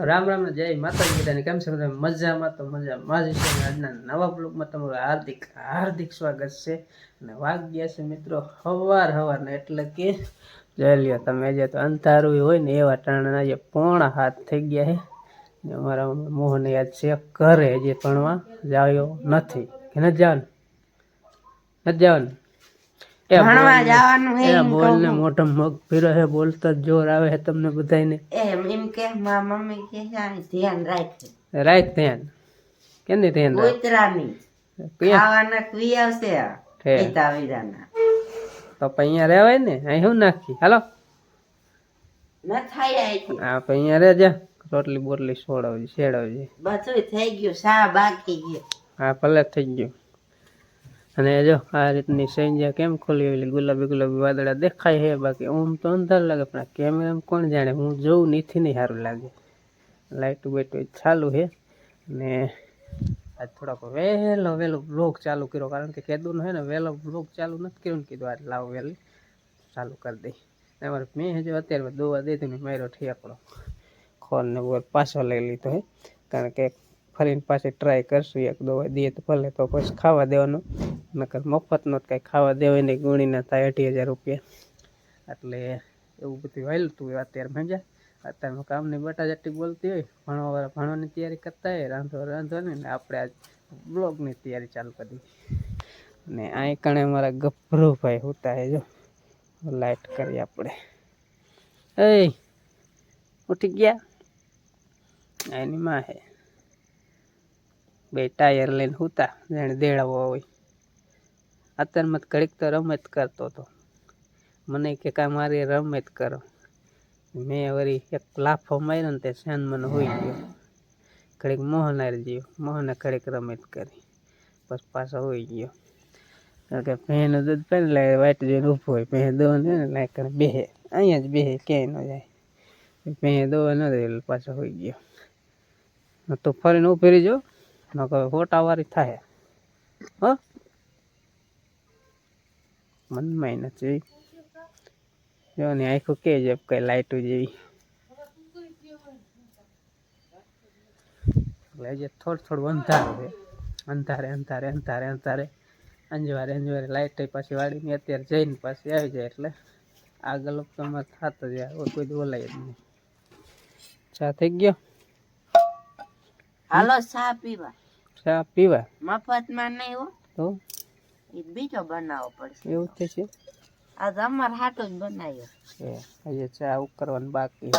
રામ રામ જય માતાજી બધાને. કેમ છે બધા? મજામાં તો મજા. માજી છે આજના નવા બ્લોગમાં તમારું હાર્દિક હાર્દિક સ્વાગત છે. અને વાગ્યા છે મિત્રો હવાર હવારના એટલે કે, જોઈ લ્યો તમે જે તો અંધારું હોય ને એવા ટાણા જે પોણા હાથ થઈ ગયા છે. ને અમારા મોહન યાદ છે ઘરે જે ભણવા જાયો નથી. કે નથી જવાનું? નથી જવાનું? ભણવા જવાનું હે એ બોલ ને કહું. મોટો મગ ફીરો હે બોલતા જોર આવે હે તમને બધાને એમ એમ કે મા મમ્મી કે ધ્યાન રાખજે. રાખ ધ્યાન. કેને ધ્યાન રાખ? કૂતરાની ખાવાના કુઈ આવશે? પિતા વિરાના. તો અહીંયા રહેવાય ને? અહીં શું નાખી? હાલો. ન થાય અહીંયા રહેજા. રોટલી બોટલી છોડાવજે છેડાવજે બધું થઈ ગયું શા બાકી ગયું. હા ભલે થઈ ગયું. અને જો આ રીતની સંજ્યા કેમ ખોલી ઓલી ગુલાબી ગુલાબી વાદળા દેખાય છે. બાકી ઓમ તો અંધાર લાગે, પણ આ કેમેરામાં કોણ જાણે? હું જોઉં નીથી નહીં સારું લાગે. લાઇટ બાઇટ ચાલુ છે. અને આજ થોડોક વહેલો વહેલો બ્લોગ ચાલુ કર્યો, કારણ કે કીધું છે ને, વહેલો બ્લોગ ચાલુ નથી કર્યો ને કીધું, આજ લાવ વહેલી. ચાલુ કરી દઈ. અમારે મેં હજુ અત્યારે દોવા દીધી ને, માર્યો ઠેકડો. ખોર ને બોર પાછો લઈ લીધો હે. કારણ કે ફરીને પાછી ટ્રાય કરશું, એક દવા દઈએ તો ભલે, તો પછી ખાવા દેવાનું. નકર મફતનો જ કાંઈ ખાવા દેવાય નહીં ગુણીના થાય અઢી હજાર રૂપિયા. એટલે એવું બધું વાયલું તું અત્યારે મજા અત્યારમાં કામની બટાજટી બોલતી હોય. ભણવા ભણવાની તૈયારી કરતા હોય, રાંધવા રાંધવાની ને આપણે આજ બ્લોગની તૈયારી ચાલુ કરી અને અહીં કણે ગભરો ગભરુભાઈ હોતા જો. લાઇટ કરી આપણે. એ ઉઠી ગયા? એની માં હે બે ટાયર લઈને હોતા, જાણે દેડાવો હોય. અત્યારમાં ઘડીક તો રમત કરતો હતો. મને કે કાંઈ મારી રમત કરો. મેં વળી એક લાફો માર્યો ને તે શાન મને હોઈ ગયો. ઘડીક મોહન હારી ગયો મોહને ઘડીક રમત કરી. પછી પાછો હોઈ ગયો. કારણ કે ભેંનું દૂધ પે લાગે વાટ જોઈને ઊભો હોય. ભેં દો ને એટલે કરે બેહે. અહીંયા જ બેહે, ક્યાંય ન જાય. ભેં દો ન જાય પાછો હોઈ ગયો. તો ફરીને ઊભી રહીજો. ન કહે ફોટાવાળી થાય. હો? મનમાં નથી જો ને આખું કે છે કઈ લાઈટો જેવી. એટલે હજી થોડું થોડું અંધારું છે. અંધારે અંધારે અંધારે અંધારે. અંજવારે અંજવારે લાઈટ પાછી વાળીને અત્યારે જઈને પાછી આવી જાય એટલે આગળ તમારે થતો જાય કોઈ બોલાય જ નહીં. ચા થઈ ગયો? હાલો સા પીવા. ચા પીવા? મફતમાં નહીં હો. તો? એ બીજો બનાવવો પડશે. એવું થશે આજ અમાર હાટો જ બનાવ્યો. છે હજી ચા ઉકરવાનું બાકી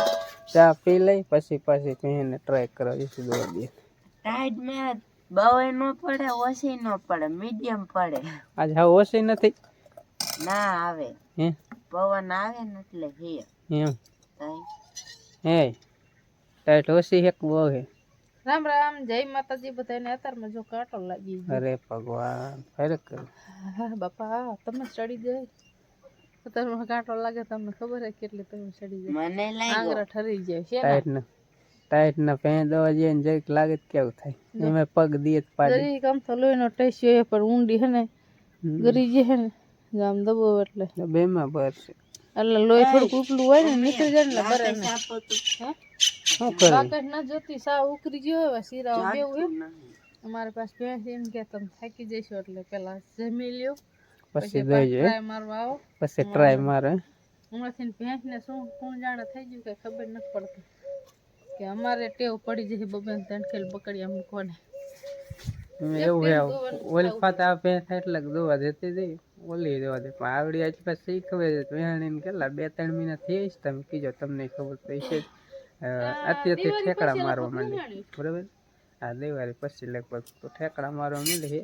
ચા પી લઈ પછી પાછી પીને ટ્રાય જઈશું દોડ દે. ટાઈડ મેં બહુ ન પડે ઓછી ન પડે મીડિયમ પડે. આજ હા ઓછી નથી? ના આવે. હે? પવન આવે ને એટલે હે. એમ? હે ટાઈટ ઓછી એક બહુ હે? રામ રામ જય માતાજી બધાને. અત્યારમાં જો કાંટો લાગી ગયો. અરે ભગવાન ફરક કર. હા બાપા તમે ચડી જાય. અત્યારમાં કાંટો લાગે તમને ખબર હે કેટલી તમે ચડી જાય. મને લાગ્યો. આંગરા ઠરી જાય છે ટાઈટ ના ટાઈટ ના પેન દવા જઈએ ને જરીક લાગે તો કેવું થાય. એમે પગ દીએ તો પાડી. જરી કામ તો લોહીનો ટેસ્યો છે પણ ઊંડી હે ને ગરી જે હે ને. જામ દબો એટલે. બેમાં ભરશે એટલે લોહી થોડુંક ઉપલું હોય ને નીકળી જાય ને બરે ને. આપો તો હે? શું કરે? બાકસ ના જોતી સા ઉકરી ગયો હવે શીરા બેવું એમ. નહીં. અમારી પાસે ભેંસ એમ કે તમે થાકી જઈશો એટલે પેલા જમી લ્યો. પછી પછી દઈ જાય ટ્રાય મારવા આવો. પછી ટ્રાય મારે. હમણાંથી ભેંસ ને શું કોણ જાણે થઈ ગયું કઈ ખબર નથી પડતી. કે અમારે ટેવ પડી જશે બબેન ત્રણ ખેલ પકડ્યા મૂકવાને. મેં એવું હે ઓલી ફાત આ પે થાય એટલે દોવા દેતી જઈ ઓલી દેવા દે પણ આવડી આજ પાસે ખબર છે વેહાણીને કેટલા બે ત્રણ મહિના થઈ જ તમે કીજો તમને ખબર પડી છે. અત્યારથી ઠેકડા મારવા માંડી બરાબર? આ દિવાળી પછી લગભગ તો ઠેકડા મારવા માંડે છે.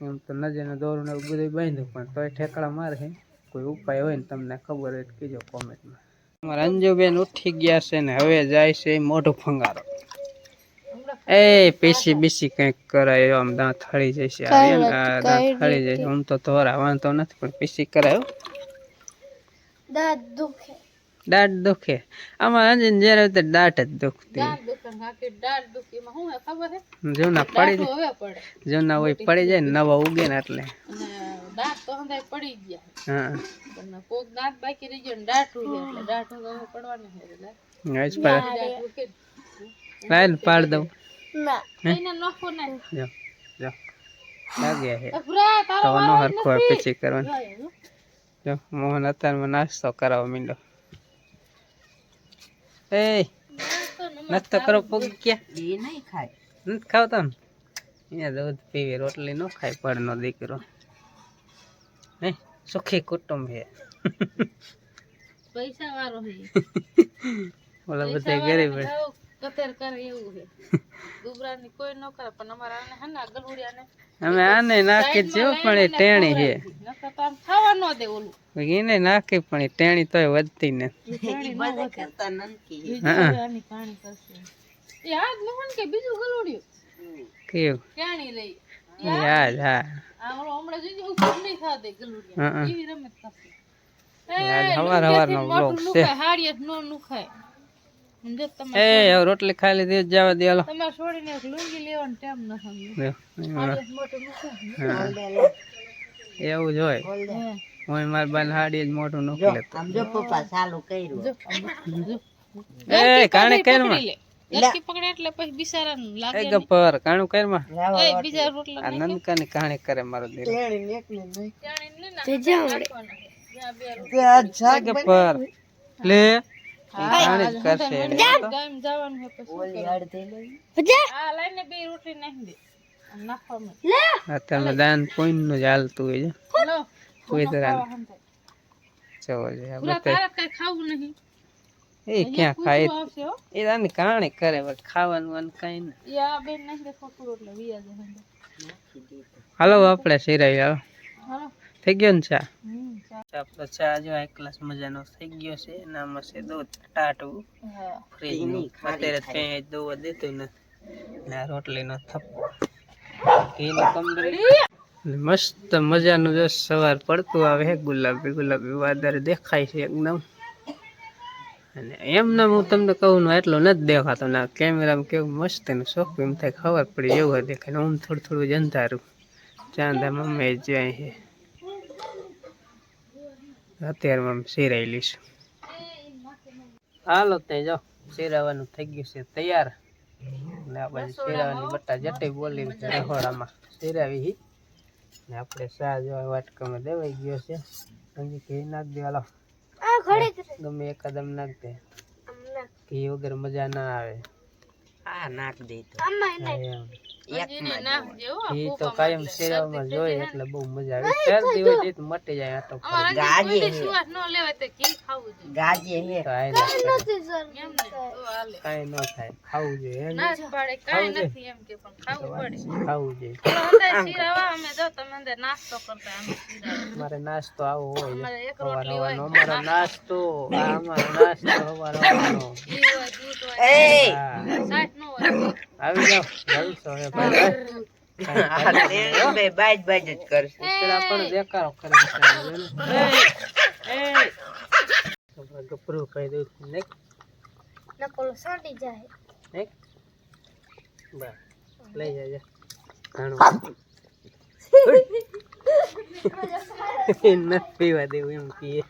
એમ તો નજરને દોરું ને બધું બાંધ્યું પણ તોય ઠેકડા મારે છે. કોઈ ઉપાય હોય ને તમને ખબર હોય તો કીજો કોમેન્ટમાં. અમારા અંજુબેન ઉઠી ગયા છે ને હવે જાય છે મોઢું ફંગારો એ પીસી બીસી કંઈક કરાયો આમ દાંત હળી જશે. દાંત હળી જશે. આમ તો ધોરા વાંધો નથી પણ પીસી કરાયો. દાંત દુખે. આમાં અંજન જ્યારે હોય તો દાંત જ દુખતી. દાંત દુખે દુખી. જૂના પડી જાય. જૂના હોય પડી જાય ને નવા ઉગે ને એટલે. દાંત તો હંધાય પડી ગયા. હા. પણ કોક દાંત બાકી રહી ગયો દાંત ઉગે એટલે દાંત પડવાનું છે એટલે દાંત દુખે. લાઈન પાડ દઉં. ના. એને નખો જો જો. હરખો પછી કરવાનું. જો મોહન અત્યારમાં નાસ્તો કરાવવા માંડ્યો. એ નાસ્તો કરો પગ ક્યાં એ નહીં ખાય. નથી ખાવતો ને? અહીંયા દૂધ પીવી રોટલી નો ખાય પડનો દીકરો. હે સુખી કુટુંબ હે. પૈસા વાળો હે. ઓલા બધા ગરીબ. કતેર કરે એવું છે. દુબરાની કોઈ ન કરે પણ અમારા આને હે ને ગલુડિયાને અમે આને નાખી જો પણ એ ટેણી છે. નકર તો આમ ખાવા ન દે ઓલું. એને નાખી પણ એ ટેણી તોય વધતી ને. બધા કરતા નનકી આની કહાણી કરશે. એ આજ મોહન કે બીજું ગલુડિયું? કેવું? ક્યાંની લઈ. યાદ? હા. આ હમણાં જોઈજો ઉપર નહીં ખાવા ગલુડિયા. એવી રમત કરશે. આજ હવાર નો vlog છે. હાડીએ નો નુખાય. એ હવે રોટલી ખાઈ લીધી જવા દે હાલો. તમારે છોડીને એક લુંગી લેવાનો ટાઈમ ન સમજો. એવું જ હોય. હું. મારા બાન હાડી જ મોટું નોખી લેતો. આમ જો પપ્પા ચાલુ કર્યું. એ કાણે કર્યું. પકડે એટલે પછી બિચારાને એ ગપર કાણું કરમાં નહીં. એ બીજા રોટલા આ નનકાની કહાણી કરે મારો દિલ નહીં. લે. જ કરશે ગામ જવાનું હોય પછી શું કરવાનું? આ લઈને બે રોટલી નાખી દે. આમ નાખવામાં. અત્યારે દાન પોઈન્ટનું જ હાલતું હોય છે. કોઈ. આ પૂરા કઈ ખાવું નહીં. એ ક્યાં ખાય. એ રાની કહાણી કરે ખાવાનું અને કઈ ને. આ બેન નાખી દે ખોટું વિયા હાલો આપણે સિરાઈ હાલો. હાલો. થઈ ગયો ને ચા? આપણો ચા. જો એક ગ્લાસ મજાનો થઈ ગયો છે. એનામાં છે દૂધ ટાટવું હા. ફ્રીજ અત્યારે ક્યાંય દોવા દેતું નથી. ના રોટલીનો થપ્પો. ઘીનો કમરી. મસ્ત મજાનું જો સવાર પડતું આવે છે ગુલાબી ગુલાબી વાદળ દેખાય છે એકદમ. અને એમને હું તમને કહું ને એટલો નથી દેખાતો. ના કેમેરામાં કેવું મસ્ત એનું શોખ એમ થાય ખબર પડી એવું દેખાય. ને હું થોડું થોડું જ અંધારું. ચાંદા મમ્મી જાય છે અત્યારમાં સિરાઈ લઈશ હાલો તે જો સિરાવાનું થઈ ગયું છે તૈયાર. ને આ બાજુ સિરાવાની બટ્ટા જટી બોલી રહોડામાં. સિરાવી હી. ને આપણે સા જો વાટકામાં દેવાઈ ગયો છે. હજી ઘી નાખ દે હાલો. ગમે એકાદમ નાખ દે. ઘી વગર મજા ના આવે. આ નાખ દે તો. તો કાયમ જોઈએ એટલે બહુ મજા આવે. તો મટી જાય આટો અમારે. ગાજે હે. એમ ને, તો હાલે. કાંઈ ન થાય. ખાવું જોઈએ ના પાડે, કાંઈ નથી એમ કે પણ ખાવું પડે. ખાવું જોઈએ. શીરાવા, અમે જો તમે અંદર નાસ્તો કરતા અમે મારે નાસ્તો આવો હોય. અમારે એક સવાર રોટલી હોય સવારનો અમારો નાસ્તો. આ અમારો નાસ્તો ન હોય. આવી જાઓ જલસો હે ભાઈ આ તેલ બે બાજ બાજ જ કરશે ઉતરા પણ બેકારો કરે છે. કહી દઉં છું. નહીં? નહીં? બસ. લઈ જાજે. ઘણું. પીવા દેવું એમ પીએ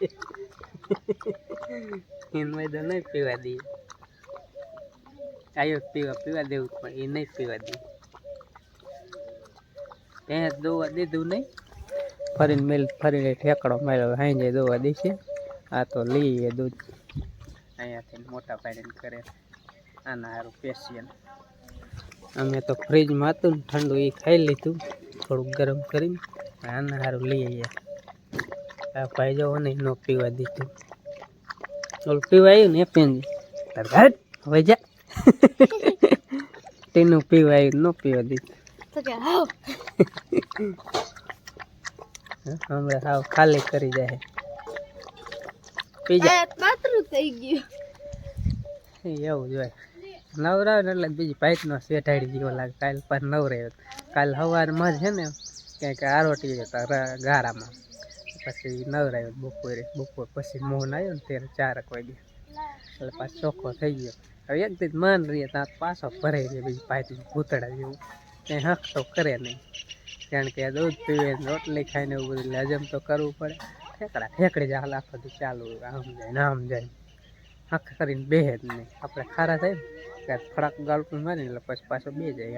એને નહીં પીવા દઈએ આયો પીવા પીવા દેવું પણ એ નહીં પીવા દેવું એને દોવા દીધું નહીં. ફરીને મેલ, ફરીને ઠેકડો માર્યો હાઈ જાય દોવા દેશે આ તો લઈએ દૂધ. અહીંયાથી મોટા પાડીને કરે આના સારું પેશિયલ અમે તો ફ્રીજમાં હતું ને ઠંડુ એ ખાઈ લીધું, થોડુંક ગરમ કરીને. આના સારું લઈ આવ્યા આ ભાઈ જવો નહીં ન પીવા દીધું. ઓલું પીવા આવ્યું ને એ પેન હવે જા. તેનું પીવા આવ્યું ન પીવા હં, હમણાં સાવ ખાલી કરી જાય. પી જા. એવું જોઈએ નવરાવ ને એટલે બીજી પાઇપ નો શેઠાડી જેવો લાગે. કાલ પર નવરાયો કાલ સવારમાં છે ને ક્યાંક આરોટી ર- ગારામાં. પછી નવરાયો બપોરે. બપોર પછી મોહન આવ્યો ને ત્યારે ચારક વાગે એટલે પાછો ચોખ્ખો થઈ ગયો. હવે એક દિવસ માન રહીએ ત્યાં પાછો ભરે છે બીજી પાઇપ ભૂતળા જેવું. કંઈ હક તો કરે નહીં. કારણ કે દૂધ પીવે રોટલી ખાઈને એવું બધું હજમ તો કરવું પડે. ઠેકડા ઠેકડી જાય આખો તો ચાલુ આમ જાય ને આમ જાય. હક કરીને બેહે જ નહીં. આપણે ખારા થાય ને કે ફડાક ગાળ પર મારી એટલે પછી પાછો બે જાય.